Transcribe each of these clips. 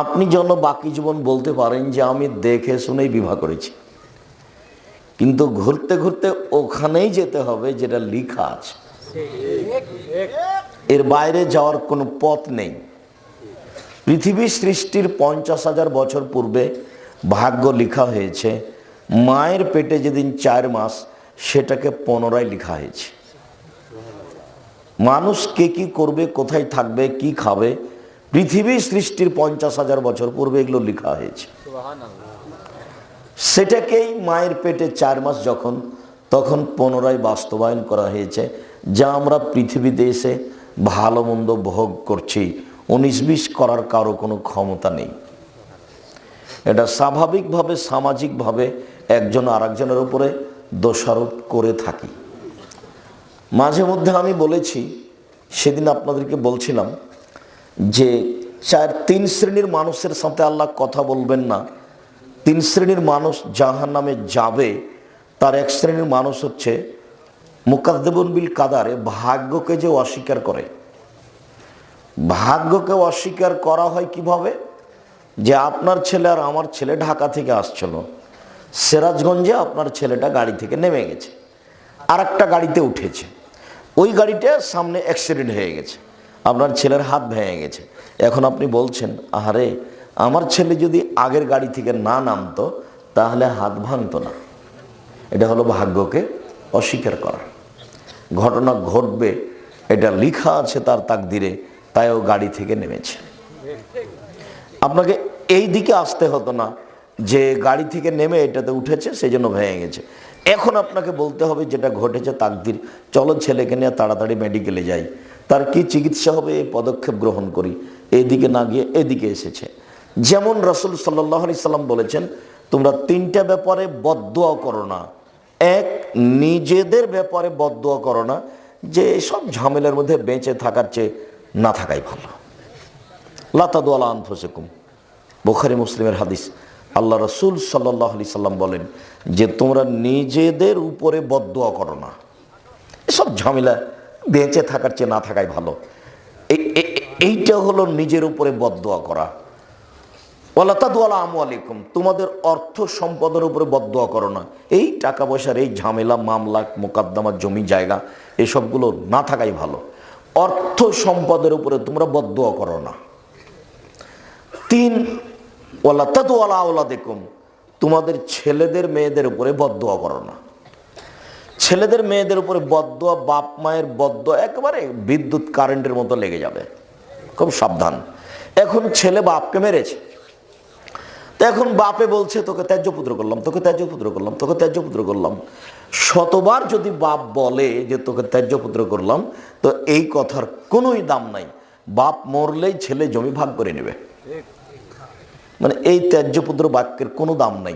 আপনি যেন বাকি জীবন বলতে পারেন যে আমি দেখে শুনেই বিবাহ করেছি। কিন্তু ঘুরতে ঘুরতে ওখানেই যেতে হবে যেটা লেখা আছে। এর বাইরে যাওয়ার কোনো পথ নেই। পৃথিবী সৃষ্টির পঞ্চাশ হাজার বছর পূর্বে ভাগ্য লেখা হয়েছে, মায়ের পেটে যেদিন চার মাস, সেটাকে পুনরায় লেখা হয়েছে। মানুষ কে কি করবে, কোথায় থাকবে, কি খাবে পৃথিবী সৃষ্টির পঞ্চাশ হাজার বছর পূর্বে এগুলো লেখা হয়েছে। সেটাকেই মায়ের পেটে চার মাস যখন, তখন পুনরায় বাস্তবায়ন করা হয়েছে, যা আমরা পৃথিবীতে এসে ভালো মন্দ ভোগ করছি। উনিশ বিশ করার কারও কোনো ক্ষমতা নেই। এটা স্বাভাবিকভাবে, সামাজিকভাবে একজন আরেকজনের উপরে দোষারোপ করে থাকি। মাঝে মধ্যে আমি বলেছি, সেদিন আপনাদেরকে বলছিলাম যে চার তিন শ্রেণির মানুষের সাথে আল্লাহ কথা বলবেন না। তিন শ্রেণির মানুষ জাহান নামে যাবে, তার এক শ্রেণির মানুষ হচ্ছে মুকাদ্দেবন বিল কাদারে ভাগ্যকে যে অস্বীকার করে। ভাগ্যকে অস্বীকার করা হয় কীভাবে? যে আপনার ছেলে আর আমার ছেলে ঢাকা থেকে আসছিল, সিরাজগঞ্জে আপনার ছেলেটা গাড়ি থেকে নেমে গেছে আর একটা গাড়িতে উঠেছে। ওই গাড়িটা সামনে অ্যাক্সিডেন্ট হয়ে গেছে। আপনার ছেলের হাত ভেঙে গেছে। এখন আপনি বলছেন, আহারে, আমার ছেলে যদি আগের গাড়ি থেকে না নামতো, তাহলে হাত ভাঙতো না। এটা হলো ভাগ্যকে অস্বীকার করা। ঘটনা ঘটবে, এটা লেখা আছে তার তাকদিরে, তাই ও গাড়ি থেকে নেমেছে। আপনাকে এই দিকে আসতে হতো না যে গাড়ি থেকে নেমে এটাতে উঠেছে সেই জন্য ভেঙে গেছে। এখন আপনাকে বলতে হবে যেটা ঘটেছে তাকদির, চলো ছেলেকে নিয়ে তাড়াতাড়ি মেডিকেলে যাই। তার কি চিকিৎসা হবে এই পদক্ষেপ গ্রহণ করি। এদিকে না গিয়ে এদিকে এসেছে। যেমন রসুল সাল্লাহ আলি সাল্লাম বলেছেন, তোমরা তিনটা ব্যাপারে বদোয়া করো না। এক, নিজেদের ব্যাপারে বদোয়া করো না, যে সব ঝামেলার মধ্যে বেঁচে থাকার চেয়ে না থাকাই ভালো। লাতাদুয়ালা আনফসেকুম। বোখারি, মুসলিমের হাদিস। আল্লাহ রসুল সাল্লাহ আলি সাল্লাম বলেন যে, তোমরা নিজেদের উপরে বদোয়া করো না। এসব ঝামেলা বেঁচে থাকার চেয়ে না থাকাই ভালো। এই- এই- এইটা হলো নিজের উপরে বদোয়া করা। ওয়ালাতাদুয়ালা আমু আলাইকুম, তোমাদের অর্থ সম্পদের উপরে বদোয়া করো না। এই টাকা পয়সার এই ঝামেলা, মামলা, মোকদ্দমা, জমি, জায়গা, এসবগুলো না থাকাই ভালো। অর্থ সম্পদের উপরে তোমরা বদোয়া করো না। তিন, ওয়ালা তাদওয়ালা আওলা দেখুম তোমাদের ছেলেদের, মেয়েদের উপরে বদোয়া করো না। ছেলেদের মেয়েদের উপরে বদোয়া বাপ মায়ের বদোয়া একেবারে বিদ্যুৎ কারেন্টের মতো লেগে যাবে। খুব সাবধান। এখন ছেলে বাপকে মেরেছে। তো এখন বাপে বলছে, তোকে ত্যায্য পুত্র করলাম, তোকে ত্যায্য পুত্র করলাম, তোকে ত্যায্য পুত্র করলাম। শতবার যদি বাপ বলে যে, তোকে ত্যায্য পুত্র করলাম, তো এই কথার কোনোই দাম নাই। বাপ মরলেই ছেলে জমি ভাগ করে নেবে। মানে এই ত্যায্য পুত্র বাক্যের কোনো দাম নাই।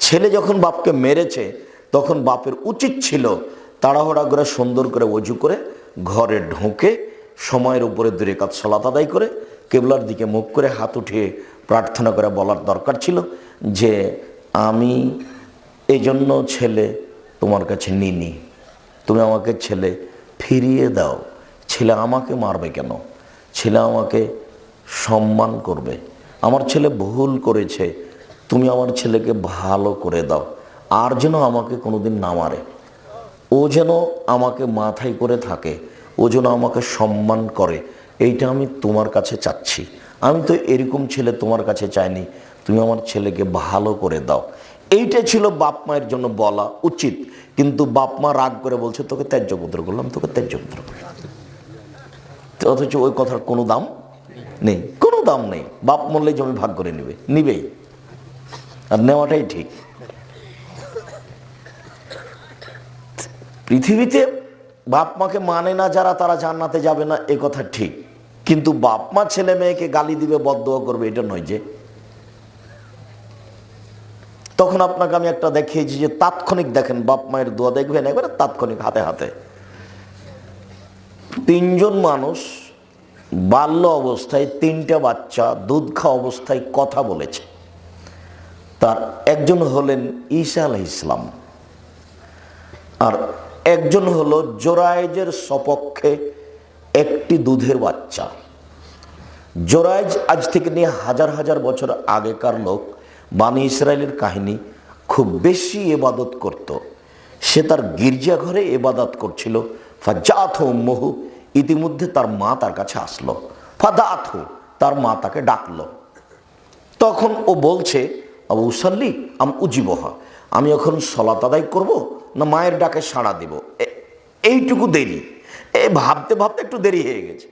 ছেলে যখন বাপকে মেরেছে তখন বাপের উচিত ছিল তাড়াহুড়া করে সুন্দর করে অজু করে ঘরে ঢুকে সময়ের উপরে দূরে কাজ সলাত আদায় করে কেবলার দিকে মুখ করে হাত উঠিয়ে প্রার্থনা করে বলার দরকার ছিল যে আমি এই জন্য ছেলে তোমার কাছে নিনি তুমি আমাকে ছেলে ফিরিয়ে দাও। ছেলে আমাকে মারবে কেন? ছেলে আমাকে সম্মান করবে। আমার ছেলে ভুল করেছে। তুমি আমার ছেলেকে ভালো করে দাও। আর যেন আমাকে কোনোদিন না মারে। ও যেন আমাকে মাথায় করে থাকে, ও যেন আমাকে সম্মান করে, এইটা আমি তোমার কাছে চাচ্ছি। আমি তো এরকম ছেলে তোমার কাছে চাইনি, তুমি আমার ছেলেকে ভালো করে দাও। এইটা ছিল বাপ মায়ের জন্য বলা উচিত, কিন্তু বাপ মা রাগ করে বলছে, তোকে ত্যায্য পুত্র করলাম, তোকে ত্যায্য পুত্র অথচ ওই কথার কোনো দাম নেই, কোনো দাম নেই। বাপ মরলে জমি ভাগ করে নেবে, নিবেই। আর নেওয়াটাই ঠিক। পৃথিবীতে বাপ মাকে মানে না যারা, তারা জান্নাতে যাবে না, এ কথা ঠিক। কিন্তু বাপ মা ছেলে মেয়েকে গালি দিবে বদোয়া করবে, এটা নয় যে। তখন আপনাকে আমি একটা দেখিয়েছি যে তাৎক্ষণিক দেখেন, বাপ মায়ের দোয়া দেখবেন একবারে তাৎক্ষণিক হাতে হাতে। তিনজন মানুষ বাল্য অবস্থায় তিনটা বাচ্চা, দুধ খাওয়া অবস্থায় কথা বলেছে। তার একজন হলেন ঈসা আলাহ ইসলাম আর একজন হলো জোরায়েজের সপক্ষে একটি দুধের বাচ্চা। জোরাইজ আজ থেকে নিয়ে হাজার হাজার বছর আগেকার লোক, বানি ইসরায়েলের কাহিনী খুব বেশি এবাদত করত। সে তার গির্জাঘরে এবাদত করছিল। ফাজাথ মহু ইতিমধ্যে তার মা তার কাছে আসলো। ফাদাথ তার মা তাকে ডাকলো। তখন ও বলছে, আবু উসাল্লি আম উজিবহা, আমি এখন সলাত আদায় করব না মায়ের ডাকে সাড়া দেব। এইটুকু দেরি। এ, ভাবতে ভাবতে একটু দেরি হয়ে গেছে।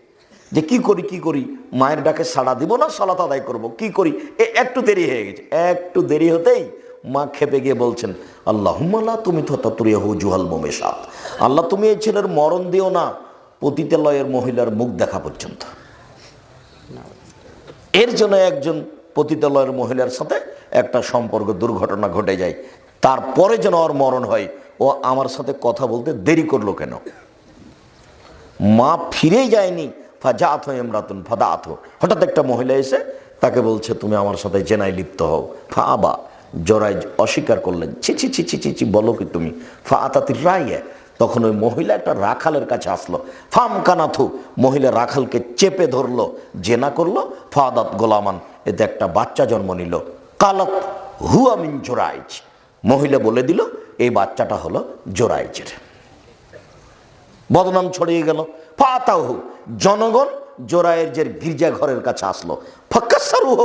যে কি করি কি করি? মায়ের ডাকে সাড়া দিব না, সলাত আদায় করব। কি করি? এ, একটু দেরি হয়ে গেছে। একটু দেরি হতেই মা খেপে গিয়ে বলছেন আল্লাহ তুমি তো তাতুরিয়া হু জুহাল মোমেশাত আল্লাহ, তুমি এই ছেলের মরণ দিও না পতিতালয়ের মহিলার মুখ দেখা পর্যন্ত। এর জন্য একজন পতিতালয়ের মহিলার সাথে একটা সম্পর্ক দুর্ঘটনা ঘটে যায়। তারপরে যেন ওর মরণ হয় ও আমার সাথে কথা বলতে দেরি করল কেন? মা ফিরেই যায়নি। ফাজাত এমরাতুন ফাদাত হঠাৎ একটা মহিলা এসে তাকে বলছে, তুমি আমার সাথে জেনায় লিপ্ত হও। ফা আবা জরাই অস্বীকার করলেন। ছি ছি ছি ছি ছি ছি, বলো কি তুমি? ফা আতাতির রাইয়ে তখন ওই মহিলা একটা রাখালের কাছে আসলো। ফাম কানাথু মহিলা রাখালকে চেপে ধরলো, জেনা করল। ফাদাত গোলামান, এতে একটা বাচ্চা জন্ম নিল। কালত হুয়া মিন জোরাইজ মহিলা বলে দিল এই বাচ্চাটা হলো জোরাইজের। বদনাম ছড়িয়ে গেল। ফাতাহু জনগণ জোরায়ের গির্জাঘরের কাছে আসলো। ফক্কাসারুহ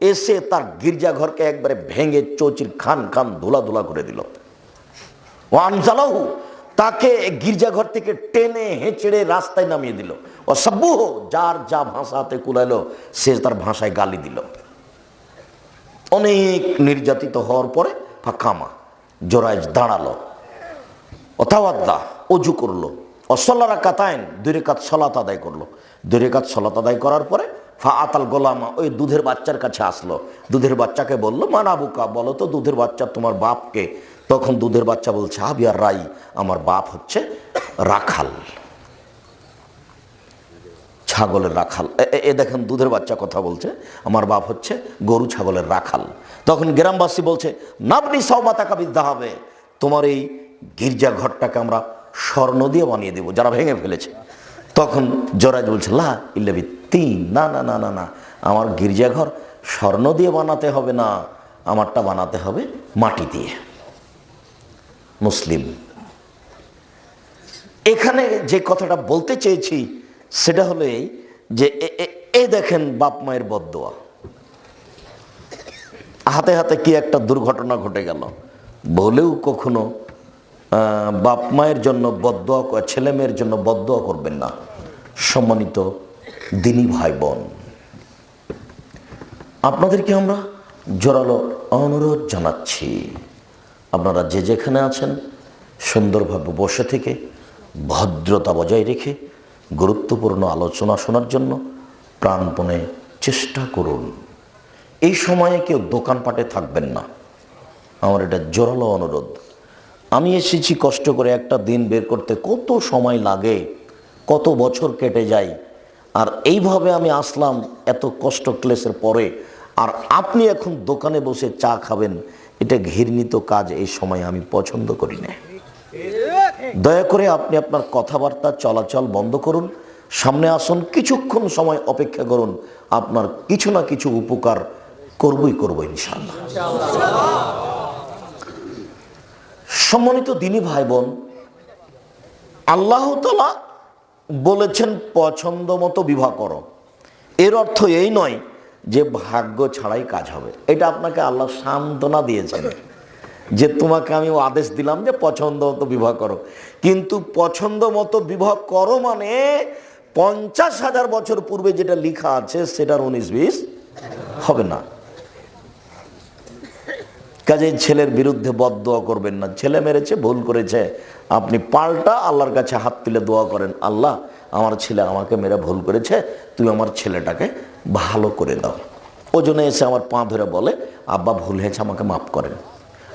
এসে তার গির্জাঘরকে একবারে ভেঙে চৌচির খান খান ধুলা ধুলা করে দিল। ওয়ানজালাহু, তাকে গির্জাঘর থেকে টেনে হেঁচড়ে রাস্তায় নামিয়ে দিল। ও সাব্বুহ যার যা ভাষাতে কুলাইলো, সে তার ভাষায় গালি দিল। অনেক নির্যাতিত হওয়ার পরে ফাঁকামা জোরাইজ দাঁড়াল। অথাওয়াদ্দা অজু করল। অসল্লারা কাতায়ন দুই রেখাত সলাত আদায় করল। দুই রেখাত সলাত আদায় করার পরে ফা আতাল গোলামা ওই দুধের বাচ্চার কাছে আসলো। দুধের বাচ্চাকে বলল মানাবুকা বলো তো দুধের বাচ্চা তোমার বাপকে? তখন দুধের বাচ্চা বলছে, আবিয়ার রাই, আমার বাপ হচ্ছে রাখাল। ছাগলের রাখাল। এ- দেখেন দুধের বাচ্চা কথা বলছে, আমার বাপ হচ্ছে গরু ছাগলের রাখাল। তখন গ্রামবাসী বলছে, নাবনি সবাতাকা বিদ্যা হবে তোমার এই গির্জা ঘরটাকে আমরা স্বর্ণ দিয়ে বানিয়ে দেবো, যারা ভেঙে ফেলেছে। তখন জরাজ বলছে, লা ইল্লাবি তিন না না না না না, আমার গির্জাঘর স্বর্ণ দিয়ে বানাতে হবে না, আমারটা বানাতে হবে মাটি দিয়ে। মুসলিম, এখানে যে কথাটা বলতে চেয়েছি সেটা হলো এই যে এ- এ- এ দেখেন বাপ মায়ের বদোয়া হাতে হাতে কি একটা দুর্ঘটনা ঘটে গেল? বলেও কখনো বাপ মায়ের জন্য বদোয়া ছেলে মেয়ের জন্য বদোয়া করবেন না। সম্মানিত দিনী ভাই বোন আপনাদেরকে আমরা জোরালো অনুরোধ জানাচ্ছি? আপনারা যে যেখানে আছেন, সুন্দরভাবে বসে থেকে ভদ্রতা বজায় রেখে গুরুত্বপূর্ণ আলোচনা শোনার জন্য প্রাণপণে চেষ্টা করুন। এই সময়ে কেউ দোকানপাটে থাকবেন না। আমার এটা জোরালো অনুরোধ। আমি এসেছি কষ্ট করে একটা দিন বের করতে। কত সময় লাগে, কত বছর কেটে যায়। আর এইভাবে আমি আসলাম এত কষ্ট ক্লেশের পরে। আর আপনি এখন দোকানে বসে চা খাবেন, এটা ঘৃণিত কাজ এই সময় আমি পছন্দ করি না। দয়া করে আপনি আপনার কথাবার্তা, চলাচল বন্ধ করুন। সামনে আসুন, কিছুক্ষণ সময় অপেক্ষা করুন। আপনার কিছু না কিছু উপকার করবই করব ইনশাল্লাহ সম্মানিত দিনী ভাই বোন আল্লাহ তালা বলেছেন, পছন্দ মতো বিবাহ করো। এর অর্থ এই নয় যে ভাগ্য ছাড়াই কাজ হবে। এটা আপনাকে আল্লাহ সান্ত্বনা দিয়েছেন। যে তোমাকে আমি আদেশ দিলাম যে পছন্দ মতো বিবাহ করো। কিন্তু পছন্দ মতো বিবাহ করো মানে পঞ্চাশ হাজার বছর পূর্বে যেটা লেখা আছে সেটার উনিশ বিশ হবে না। কাজেই ছেলের বিরুদ্ধে বদ দোয়া করবেন না। ছেলে মেরেছে, ভুল করেছে। আপনি পাল্টা আল্লাহর কাছে হাত তুলে দোয়া করেন, আল্লাহ, আমার ছেলে আমাকে মেরে ভুল করেছে, তুমি আমার ছেলেটাকে ভালো করে দাও। ওজনে এসে আমার পা ধরে বলে, আব্বা, ভুল হয়েছে, আমাকে মাফ করেন।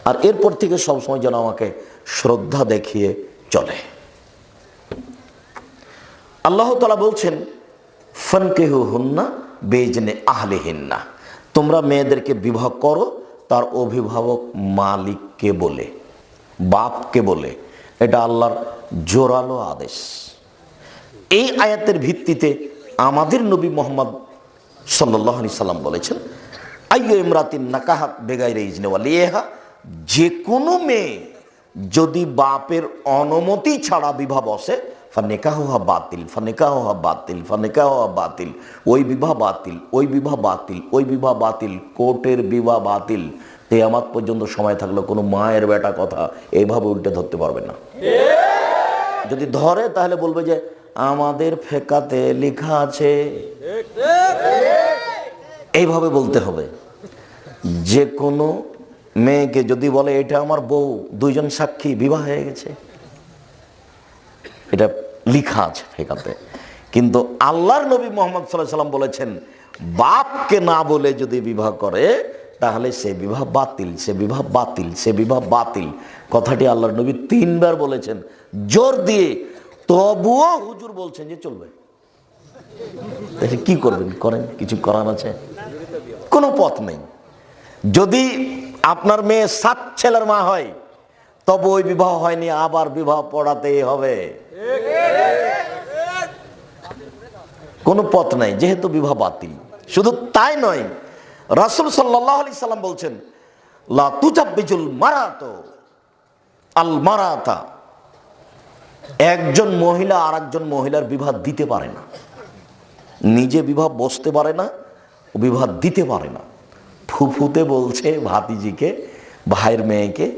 আর এরপর থেকে সবসময় যেন আমাকে শ্রদ্ধা দেখিয়ে চলে। আল্লাহ তালা বলছেন ফনকেহু হুন্না বেজনে আহলে হিন্না তোমরা মেয়েদেরকে বিবাহ করো, তার অভিভাবক মালিককে বলে, বাপকে বলে। এটা আল্লাহর জোরালো আদেশ। এই আয়াতের ভিত্তিতে আমাদের নবী মোহাম্মদ সাল্লাহ আলি সাল্লাম বলেছেন, আইয়ো ইমরাতিন নাকাহাত বেগাইরে ইজনেওয়ালিয়েহা যে কোনো মেয়ে যদি বাপের অনুমতি ছাড়া বিবাহ বসে ফানেকাহ বাতিল ফানেকাহ বাতিল ফানেকাহ বাতিল, ওই বিবাহ বাতিল, ওই বিবাহ বাতিল, ওই বিবাহ বাতিল, কোর্টের বিবাহ বাতিল তে আমার পর্যন্ত সময় থাকলে কোনো মায়ের বেটা কথা এইভাবে উল্টে ধরতে পারবে না। যদি ধরে তাহলে বলবে যে, আমাদের ফেকাতে লেখা আছে। এইভাবে বলতে হবে। যে কোনো মেয়েকে যদি বলে, এটা আমার বউ দুইজন সাক্ষী, বিবাহ হয়ে গেছে। এটা লিখা আছে ফেকাতে। কিন্তু আল্লাহর নবী মোহাম্মদ সাল্লাহ সাল্লাম বলেছেন, বাপকে না বলে যদি বিবাহ করে, তাহলে সে বিবাহ বাতিল, সে বিবাহ বাতিল, সে বিবাহ বাতিল। কথাটি আল্লাহর নবী তিনবার বলেছেন। জোর দিয়ে তবুও হুজুর বলছেন যে চলবে। কি করবেন? করেন? কিছু করার আছে? কোনো পথ নেই। যদি আপনার মেয়ে সাত ছেলের মা হয়, তবে ওই বিবাহ হয়নি, আবার বিবাহ পড়াতেই হবে। কোনো পথ নাই, যেহেতু বিবাহ বাতিল। শুধু তাই নয়, রাসুল সাল্লাহ আলি সাল্লাম বলছেন, লা মারাতো, আল মারাতা। একজন মহিলা আর একজন মহিলার বিবাহ দিতে পারে না। নিজে বিবাহ বসতে পারে না, বিবাহ দিতে পারে না। ফুফুতে বলছে ভাতিজিকে, ভাইয়ের মেয়েকে,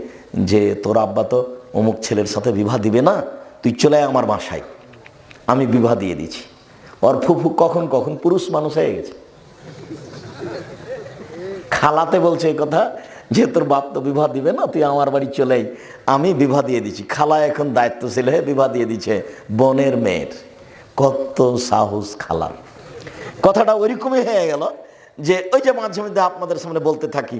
যে তোর আব্বা তো অমুক ছেলের সাথে বিবাহ দিবে না, তুই চলে আমার বাসায়। আমি বিবাহ দিয়ে দিচ্ছি। ওর ফুফু কখন কখন পুরুষ মানুষ হয়ে গেছে। খালাতে বলছে কথা, যে তোর বাপ তো বিবাহ দিবে না, তুই আমার বাড়ি চলে। আমি বিবাহ দিয়ে দিচ্ছি। খালা এখন দায়িত্বশীল হয়ে বিবাহ দিয়ে দিচ্ছে বোনের মেয়ের। কত সাহস খালার। কথাটা ওইরকমই হয়ে গেল। যে ওই যে মাঝে মধ্যে আপনাদের সামনে বলতে থাকি,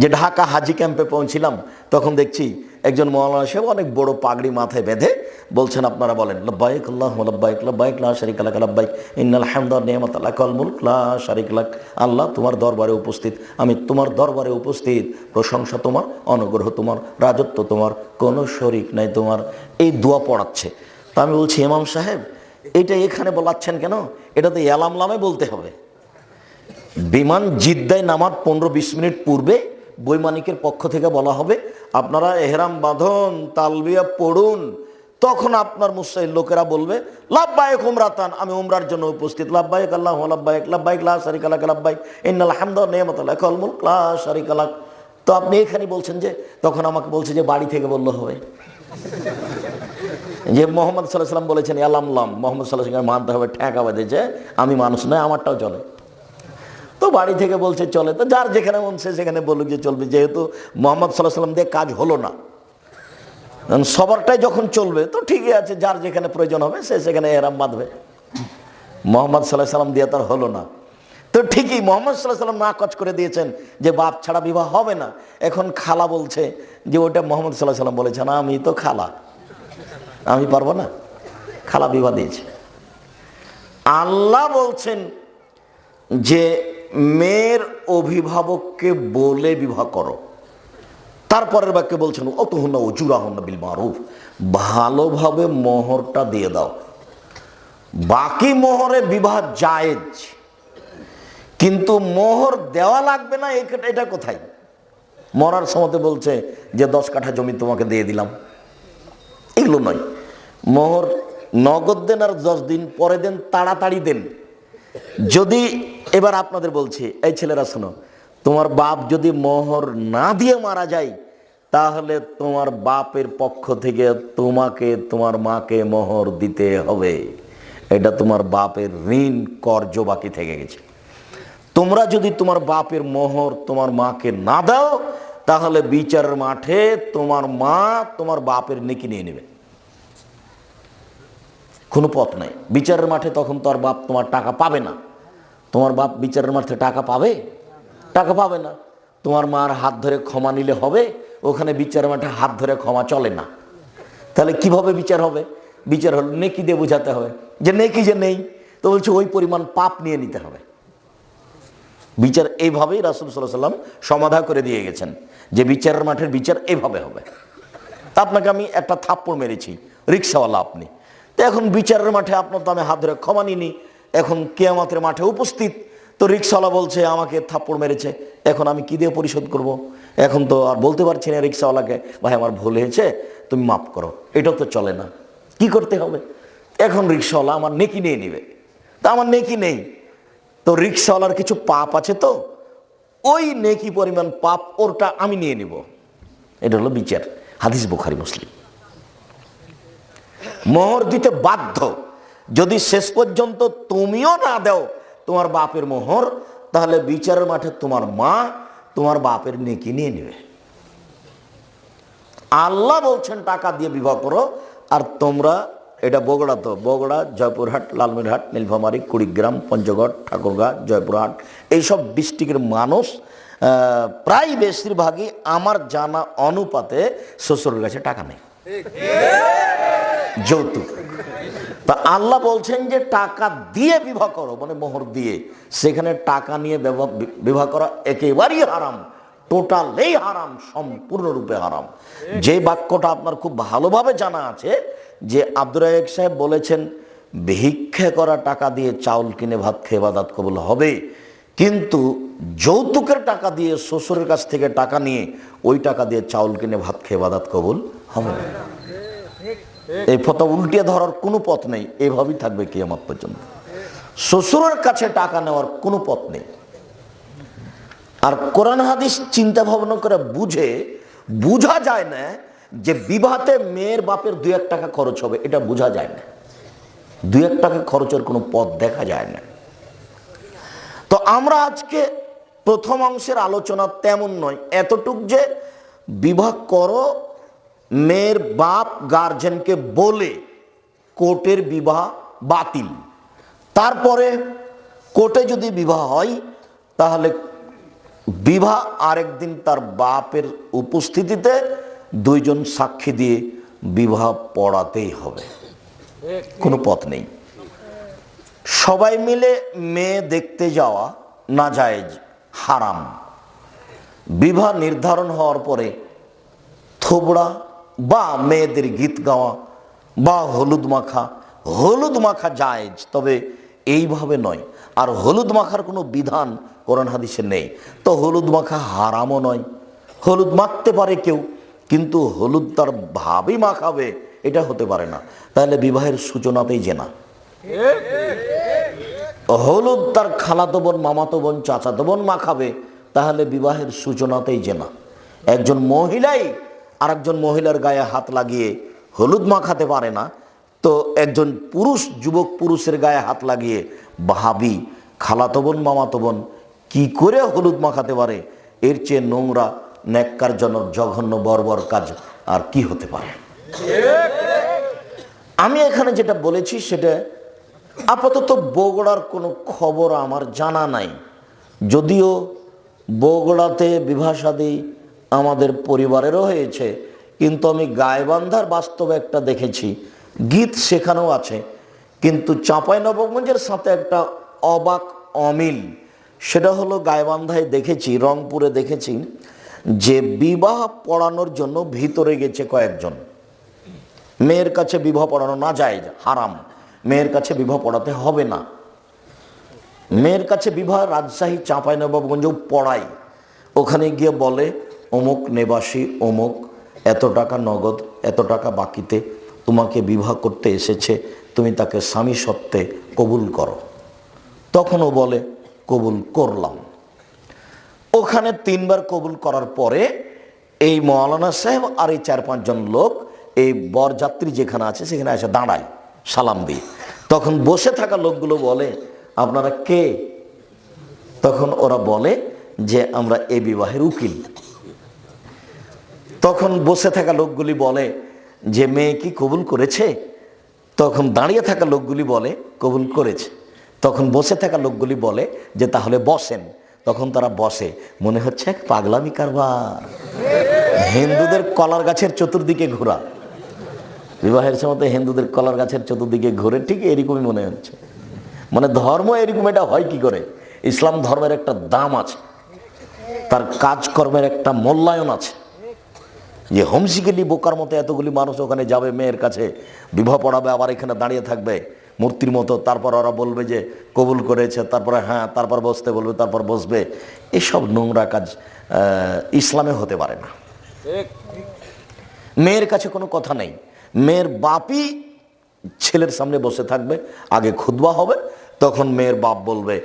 যে ঢাকা হাজি ক্যাম্পে পৌঁছিলাম, তখন দেখছি একজন মৌলানা সাহেব অনেক বড় পাগড়ি মাথায় বেঁধে বলছেন, আপনারা বলেন, লব্বাইক আল্লাহ লব্বাইক লব্বাইক লা শারিক লাক, লব্বাইক ইন্নাল হামদা নিয়ামত আল্লাহ কল মুলক, লা শারিক লাক, আল্লাহ তোমার দরবারে উপস্থিত, আমি তোমার দরবারে উপস্থিত, প্রশংসা তোমার, অনুগ্রহ তোমার, রাজত্ব তোমার, কোনো শরিক নাই তোমার, এই দোয়া পড়াচ্ছে। তা আমি বলছি, ইমাম সাহেব, এটা এখানে বলাচ্ছেন কেন? এটা তো এলামলামে বলতে হবে। বিমান জিদ্দায় নামার পনেরো বিশ মিনিট পূর্বে বৈমানিকের পক্ষ থেকে বলা হবে, আপনারা এহরাম বাঁধন, তালবিয়া পড়ুন। তখন আপনার মুসাইল লোকেরা বলবে লাভবায়ক উমরাতান, আমি উমরার জন্য উপস্থিত। লাভবায়ক আল্লাহ লাভবায়ক লাভবায়ক লা শারিক আলাক লাভবায়ক ইন্নাল হামদা নিয়ামত আল্লাহ কল লা আলাক তো আপনি এখানে বলছেন যে, তখন আমাকে বলছে যে, বাড়ি থেকে বললে হবে। যে মোহাম্মদ সাল্লাহ সাল্লাম বলেছেন আলামলাম মোহাম্মদ সাল্লাহ সাল্লাম মানতে হবে, ঠেকা বেঁধেছে, আমি মানুষ নয়, আমারটাও চলে। তো বাড়ি থেকে বলছে, চলে। তো যার যেখানে মন সে সেখানে বলুক যে চলবে, যেহেতু মোহাম্মদ সাল্লাহ সাল্লাম দিয়ে কাজ হলো না। সবারটাই যখন চলবে, তো ঠিকই আছে, যার যেখানে প্রয়োজন হবে সে সেখানে এরাম বাঁধবে। মোহাম্মদ সাল্লাহ সাল্লাম দিয়ে তার হলো না। তো ঠিকই মোহাম্মদ সাল্লাহ সাল্লাম না কচ করে দিয়েছেন যে বাপ ছাড়া বিবাহ হবে না। এখন খালা বলছে যে ওটা মোহাম্মদ সাল্লাহ সাল্লাম বলেছেন, আমি তো খালা, আমি পারব না। খালা বিবাহ দিয়েছে। আল্লাহ বলছেন যে মেয়ের অভিভাবককে বলে বিবাহ করো। তারপরের বাক্যে বলছেন অত হন অজুরা হন বিল মারুফ। ভালোভাবে মোহরটা দিয়ে দাও। বাকি মোহরে বিবাহ জায়েজ। কিন্তু মোহর দেওয়া লাগবে না এটা- কোথায়? মরার সময়তে বলছে যে, দশ কাঠা জমি তোমাকে দিয়ে দিলাম। এগুলো নয়। মোহর নগদ দেন আর দশ দিন পরে দেন তাড়াতাড়ি দেন। যদি এবার আপনাদের বলছি, এই ছেলেরা, শোনো, তোমার বাপ যদি মোহর না দিয়ে মারা যায়, তাহলে তোমার বাপের পক্ষ থেকে তোমাকে, তোমার মাকে মোহর দিতে হবে। এটা তোমার বাপের ঋণ কর্য বাকি থেকে গেছে। তোমরা যদি তোমার বাপের মোহর তোমার মাকে না দাও, তাহলে বিচারের মাঠে তোমার মা তোমার বাপের নেকি নিয়ে নেবে। কোনো পথ নাই। বিচারের মাঠে তখন তোর বাপ তোমার টাকা পাবে না। তোমার বাপ বিচারের মাঠে টাকা পাবে? টাকা পাবে না। তোমার মার হাত ধরে ক্ষমা নিলে হবে, ওখানে বিচারের মাঠে হাত ধরে ক্ষমা চলে না। তাহলে কীভাবে বিচার হবে? বিচার হলো নেকি দিয়ে বোঝাতে হবে। যে নেকি যে নেই, তো বলছে ওই পরিমাণ পাপ নিয়ে নিতে হবে। বিচার এইভাবেই রাসুল সাল্লাহ সাল্লাম সমাধা করে দিয়ে গেছেন, যে বিচারের মাঠের বিচার এইভাবে হবে। তা আপনাকে আমি একটা থাপ্পড় মেরেছি, রিক্সাওয়ালা আপনি। তো এখন বিচারের মাঠে আপনার তো আমি হাত ধরে ক্ষমা নিনি এখন কেয়ামাতের মাঠে উপস্থিত। তো রিক্সাওয়ালা বলছে, আমাকে থাপ্পড় মেরেছে। এখন আমি কী দিয়ে পরিশোধ করব। এখন তো আর বলতে পারছি না রিক্সাওয়ালাকে ভাই, আমার ভুল হয়েছে, তুমি মাফ করো। এটা তো চলে না। কি করতে হবে? এখন রিক্সাওয়ালা আমার নেকি নিয়ে নিবে। তা আমার নেকি নেই। তো রিক্সাওয়ালার কিছু পাপ আছে তো, ওই নেকি পরিমাণ পাপ ওরটা আমি নিয়ে নিব। এটা হলো বিচার। হাদিস বুখারি, মুসলিম। মোহর দিতে বাধ্য। যদি শেষ পর্যন্ত তুমিও না দাও তোমার বাপের মোহর, তাহলে বিচারের মাঠে তোমার মা তোমার বাপের নেকি নিয়ে নেবে। আল্লাহ বলছেন, টাকা দিয়ে বিবাহ করো, আর তোমরা, এটা বগড়া তো, বগড়া, জয়পুরহাট লালমিরহাট নীলফামারী, কুড়িগ্রাম, পঞ্চগড়, ঠাকুরগাঁ, জয়পুরহাট, এইসব ডিস্ট্রিক্টের মানুষ প্রায় বেশিরভাগই আমার জানা অনুপাতে শ্বশুরের কাছে টাকা নেই যৌতুক। তা আল্লাহ বলছেন যে টাকা দিয়ে বিবাহ করো মানে মোহর দিয়ে। সেখানে টাকা নিয়ে বিবাহ করা একেবারেই হারাম, টোটালেই হারাম, সম্পূর্ণরূপে হারাম। যে বাক্যটা আপনার খুব ভালোভাবে জানা আছে, যে আব্দুর সাহেব বলেছেন, ভিক্ষে করা টাকা দিয়ে চাউল কিনে ভাত খেয়ে বাদাত কবুল হবে, কিন্তু যৌতুকের টাকা দিয়ে শ্বশুরের কাছ থেকে টাকা নিয়ে ওই টাকা দিয়ে চাউল কিনে ভাত খেয়ে বাদাত কবুল হবে। না এই ফটো উল্টিয়ে ধরার কোনো পথ নেই, এভাবেই থাকবে কি আমার পর্যন্ত। শ্বশুরের কাছে টাকা নেওয়ার কোনো পথ নেই। আর কোরআন হাদিস চিন্তা ভাবনা করে বুঝে, বোঝা যায় না যে বিবাহতে মেয়ের বাপের দু এক টাকা খরচ হবে, এটা বোঝা যায় না। দু এক টাকা খরচের কোনো পথ দেখা যায় না। তো আমরা আজকে প্রথম অংশের আলোচনা তেমন নয়, এতটুক যে বিবাহ করো মেয়ের বাপ গার্জেনকে বলে কোর্টের বিবাহ বাতিল। তারপরে কোর্টে যদি বিবাহ হয়, তাহলে বিবাহ আরেকদিন তার বাপের উপস্থিতিতে দুইজন সাক্ষী দিয়ে বিবাহ পড়াতেই হবে। কোনো পথ নেই। সবাই মিলে মেয়ে দেখতে যাওয়া না যায় হারাম। বিবাহ নির্ধারণ হওয়ার পরে থোবড়া বা মেয়েদের গীত গাওয়া বা হলুদ মাখা হলুদ মাখা জায়েজ, তবে এইভাবে নয়। আর হলুদ মাখার কোনো বিধান কোরআন হাদিসে নেই। তো হলুদ মাখা হারামও নয়, হলুদ মাখতে পারে কেউ, কিন্তু হলুদ তার ভাবেই মাখাবে, এটা হতে পারে না। তাহলে বিবাহের সূচনাতেই জেনা হলুদ তার খালাতো বোন, মামাতো বোন, চাচাতো বোন মাখাবে, তাহলে বিবাহের সূচনাতেই জেনা একজন মহিলাই আরেকজন মহিলার গায়ে হাত লাগিয়ে হলুদ মাখাতে পারে না, তো একজন পুরুষ, যুবক পুরুষের গায়ে হাত লাগিয়ে, ভাবি, খালাতো বোন, মামাতো বোন, কি করে হলুদ মাখাতে পারে? এর চেয়ে নোংরা, ন্যাক্কারজনক, জঘন্য, বর্বর কাজ আর কি হতে পারে? আমি এখানে যেটা বলেছি সেটা, আপাতত বগুড়ার কোনো খবর আমার জানা নাই। যদিও বগুড়াতে বিভাসাদি আমাদের পরিবারেরও হয়েছে। কিন্তু আমি গায়বান্ধার বাস্তবে একটা দেখেছি। গীত সেখানেও আছে। কিন্তু চাঁপাই নবগঞ্জের সাথে একটা অবাক অমিল। সেটা হলো গায়বান্ধায় দেখেছি, রংপুরে দেখেছি যে বিবাহ পড়ানোর জন্য ভিতরে গেছে কয়েকজন। মেয়ের কাছে বিবাহ পড়ানো না যায়, হারাম। মেয়ের কাছে বিবাহ পড়াতে হবে না। মেয়ের কাছে বিবাহ রাজশাহী চাঁপাই নবাবগঞ্জেও পড়ায় ওখানে গিয়ে বলে অমুক নেবাসী, অমুক, এত টাকা নগদ, এত টাকা বাকিতে তোমাকে বিবাহ করতে এসেছে, তুমি তাকে স্বামী সত্ত্বে কবুল করো। তখনও বলে, কবুল করলাম। ওখানে তিনবার কবুল করার পরে এই মৌলানা সাহেব আর এই চার পাঁচজন লোক এই বরযাত্রী যেখানে আছে, সেখানে এসে দাঁড়ায়, সালাম দিয়ে। তখন বসে থাকা লোকগুলো বলে, আপনারা কে? তখন ওরা বলে যে, আমরা এ বিবাহের উকিল। তখন বসে থাকা লোকগুলি বলে, যে মেয়ে কি কবুল করেছে? তখন দাঁড়িয়ে থাকা লোকগুলি বলে, কবুল করেছে। তখন বসে থাকা লোকগুলি বলে, যে তাহলে বসেন। তখন তারা বসে, মনে হচ্ছে এক পাগলামি কারবার। হিন্দুদের কলার গাছের চতুর্দিকে ঘোরা। বিবাহের সময় হিন্দুদের কলার গাছের চতুর্দিকে ঘুরে, ঠিক এরকমই মনে হচ্ছে। মানে ধর্ম এরকম, এটা হয় কি করে? ইসলাম ধর্মের একটা দাম আছে। তার কাজকর্মের একটা মূল্যায়ন আছে। যে হোমসিকেলি বোকার মতো এতগুলি মানুষ ওখানে যাবে মেয়ের কাছে বিবাহ পড়াবে আবার এখানে দাঁড়িয়ে থাকবে মূর্তির মতো। তারপর ওরা বলবে যে কবুল করেছে তারপরে হ্যাঁ তারপর বসতে বলবে তারপর বসবে। এসব নোংরা কাজ ইসলামে হতে পারে না। মেয়ের কাছে কোনো কথা নেই। মেয়ের বাপই ছেলের সামনে বসে থাকবে আগে খুদবা হবে তখন মেয়ের বাপ বলবে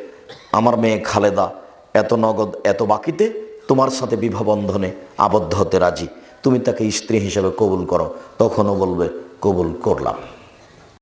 আমার মেয়ে খালেদা এত নগদ এত বাকিতে তোমার সাথে বিবাহ বন্ধনে আবদ্ধ হতে রাজি। তুমি তাকে স্ত্রী হিসেবে কবুল করো। তখনও বলবে কবুল করলাম।